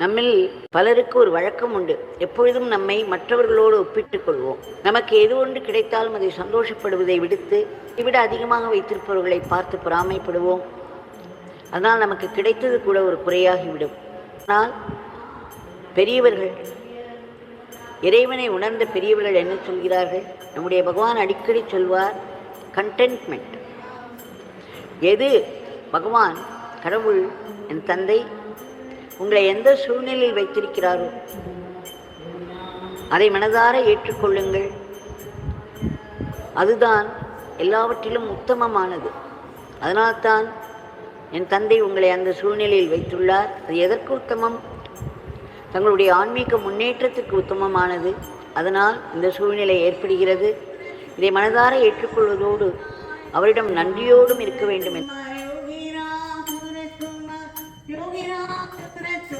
நம்மில் பலருக்கு ஒரு வழக்கம் உண்டு. எப்பொழுதும் நம்மை மற்றவர்களோடு ஒப்பிட்டுக் கொள்வோம். நமக்கு எது ஒன்று கிடைத்தாலும் அதை சந்தோஷப்படுவதை விடுத்து இவிட அதிகமாக வைத்திருப்பவர்களை பார்த்து பொறாமைப்படுவோம். அதனால் நமக்கு கிடைத்தது கூட ஒரு குறையாகிவிடும். ஆனால் பெரியவர்கள் இறைவனை உணர்ந்த பெரியவர்கள் என்ன சொல்கிறார்கள்? நம்முடைய பகவான் அடிக்கடி சொல்வார் கண்டென்ட்மெண்ட் எது? பகவான் கடவுள் என் தந்தை உங்களை எந்த சூழ்நிலையில் வைத்திருக்கிறாரோ அதை மனதார ஏற்றுக்கொள்ளுங்கள். அதுதான் எல்லாவற்றிலும் உத்தமமானது. அதனால்தான் என் தந்தை உங்களை அந்த சூழ்நிலையில் வைத்துள்ளார். அது எதற்கு உத்தமம்? தங்களுடைய ஆன்மீக முன்னேற்றத்திற்கு உத்தமமானது. அதனால் இந்த சூழ்நிலை ஏற்படுகிறது. இதை மனதார ஏற்றுக்கொள்வதோடு அவரிடம் நன்றியோடும் இருக்க வேண்டும். என்று Thank you.